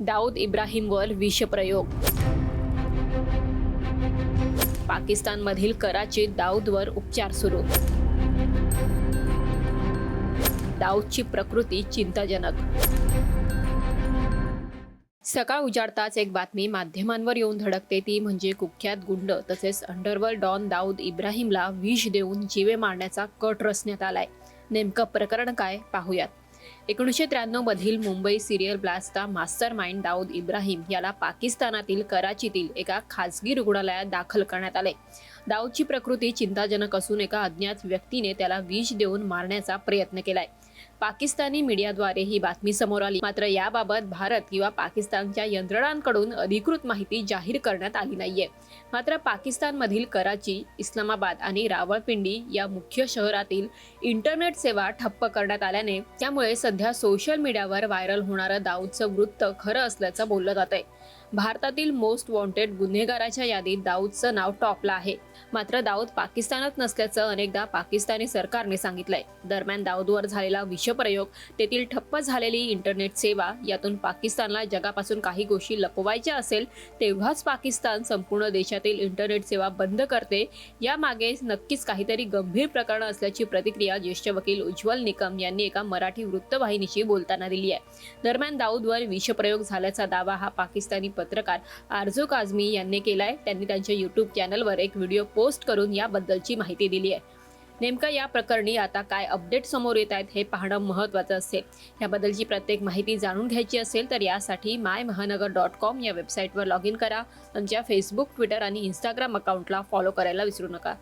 दाऊद इब्राहिमवर विषप्रयोग. पाकिस्तानमधील कराचीत दाऊदवर उपचार सुरू. दाऊदची प्रकृती चिंताजनक. सकाळ उजाडताच एक बातमी माध्यमांवर येऊन धडकते. ती म्हणजे कुख्यात गुंड तसेच अंडरवर्ल्ड डॉन दाऊद इब्राहिमला विष देऊन जीवे मारण्याचा कट रचण्यात आलाय. नेमकं प्रकरण काय पाहूयात. एकोणीसशे त्र्याण्णव मधील मुंबई सिरियल ब्लास्टचा मास्टर माइंड दाऊद इब्राहिम याला पाकिस्तानातील कराचीतील एका खासगी रुग्णालयात दाखल करण्यात आले. दाऊदची प्रकृती चिंताजनक असून एका अज्ञात व्यक्तीने त्याला विष देऊन मारण्याचा प्रयत्न केलाय. पाकिस्तानी मीडियाद्वारे ही बातमी समोर आली. मात्र याबाबत भारत किंवा पाकिस्तानच्या यंत्रणांकडून अधिकृत माहिती जाहीर करण्यात आली नाहीये. मात्र पाकिस्तानमधील कराची इस्लामाबाद आणि रावळपिंडी या मुख्य शहरातील इंटरनेट सेवा ठप्प करण्यात आल्याने त्यामुळे सध्या सोशल मीडियावर व्हायरल होणारं दाऊदचं वृत्त खरं असल्याचं बोललं जात आहे भारतातील मोस्ट वॉन्टेड गुन्हेगाराच्या यादीत दाऊदचं नाव टॉपला आहे. मात्र दाऊद पाकिस्तानात नसल्याचं अनेकदा पाकिस्तानी सरकारने सांगितलंय. दरम्यान दाऊदवर झालेला विषप्रयोग तेथील ठप्प झालेली इंटरनेट सेवा यातून पाकिस्तानला जगापासून काही गोष्टी लपवायच्या असेल तेव्हाच पाकिस्तान संपूर्ण देशातील इंटरनेट सेवा बंद करते. यामागे नक्कीच काहीतरी गंभीर प्रकरण असल्याची प्रतिक्रिया ज्येष्ठ वकील उज्ज्वल निकम यांनी एका मराठी वृत्तवाहिनीशी बोलताना दिली आहे. दरम्यान दाऊदवर विषप्रयोग झाल्याचा दावा हा पाकिस्तानी पत्रकार आरजू काझमी यांनी केलाय. त्यांनी त्यांच्या युट्यूब चॅनलवर एक व्हिडिओ पोस्ट करून याबद्दलची माहिती दिली आहे. नेमकं या प्रकरणी आता काय अपडेट समोर येत आहेत हे पाहणं महत्त्वाचं असेल. याबद्दलची प्रत्येक माहिती जाणून घ्यायची असेल तर यासाठी माय महानगर डॉट कॉम या वेबसाईटवर लॉग इन करा. आमच्या फेसबुक ट्विटर आणि इंस्टाग्राम अकाउंटला फॉलो करायला विसरू नका.